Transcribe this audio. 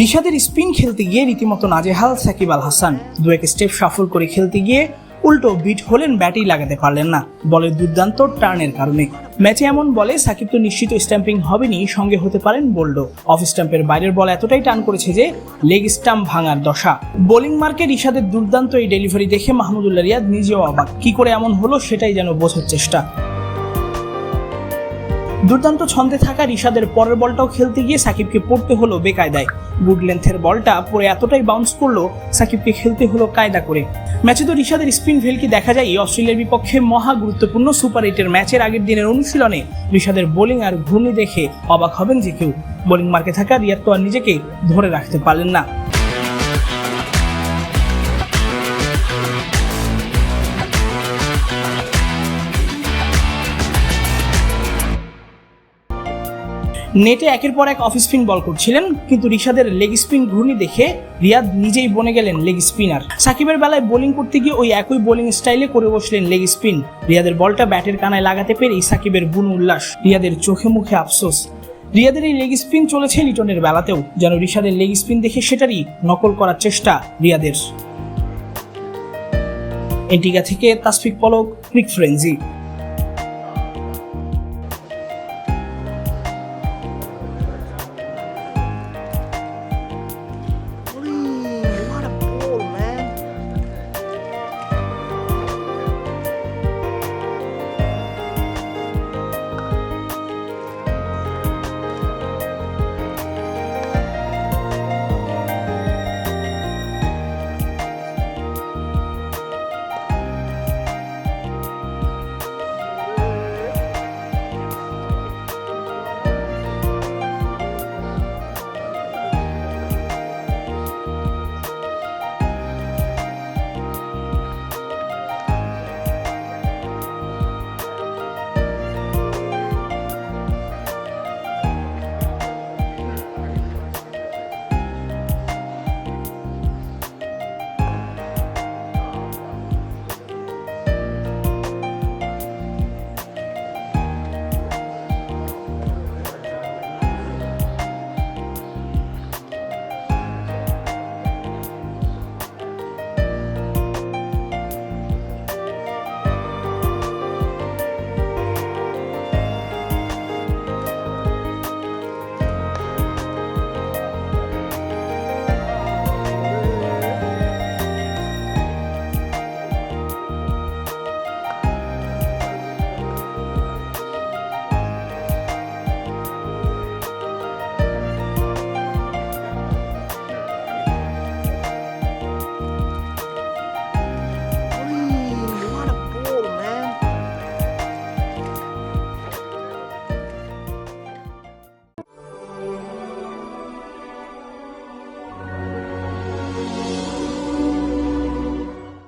রিশাদের spin খেলতে গিয়ে রীতিমতো নাজেহাল সাকিব আল হাসান। দু এক স্টেপ সাফল করে খেলতে গিয়ে উল্টো বিট হলেন ব্যাটেই লাগাতে পারলেন না, বলের দুর্দান্ত টার্নের কারণে। ম্যাচে এমন বলে সাকিব তো নিশ্চিত স্ট্যাম্পিং হবেনি, সঙ্গে হতে পারেন বোল্ডো। অফ স্ট্যাম্পের বাইরের বল এতটাই টান করেছে যে লেগ স্টাম্প ভাঙার দশা। বোলিং মার্কে রিশাদের দুর্দান্ত এই ডেলিভারি দেখে মাহমুদুল্লাহ রিয়াদ নিজেও অবাক। কি করে এমন হলো সেটাই যেন বোঝার চেষ্টা। দুর্দান্ত ছন্দে থাকা রিশাদের পরের বলটাও খেলতে গিয়ে সাকিবকে পড়তে হলো বেকায়দায়। গুড লেন্থের বলটা পরে এতটাই বাউন্স করল, সাকিবকে খেলতে হলো কায়দা করে। ম্যাচে তো রিশাদের স্পিন ভেলকি দেখা যায়, অস্ট্রেলিয়ার বিপক্ষে মহা গুরুত্বপূর্ণ সুপার এইটের ম্যাচের আগের দিনের অনুশীলনে রিশাদের বোলিং আর ঘূর্ণি দেখে অবাক হবেন যে কেউ। বোলিং মার্কে থাকা রিয়াদ তো আর নিজেকে ধরে রাখতে পারলেন না। নেটে একের পর এক অফ স্পিন বল করছিলেন, কিন্তু রিশাদের লেগ স্পিন ঘূর্ণি দেখে রিয়াদ নিজেই বনে গেলেন লেগ স্পিনার সাকিবের বেলায় বোলিং করতে গিয়ে ওই একই বোলিং স্টাইলে করে বসলেন লেগ স্পিন রিয়াদের বলটা ব্যাটের কানায় লাগাতে পেরেই সাকিবের বুন উল্লাস, রিয়াদের চোখে মুখে আফসোস। রিয়াদের এই লেগ স্পিন চলেছে লিটনের বেলাতেও, যেন রিশাদের লেগ স্পিন দেখে সেটারই নকল করার চেষ্টা রিয়াদের। এন্টিকা থেকে তাসফিক পলক, ক্রিক ফ্রেঞ্জি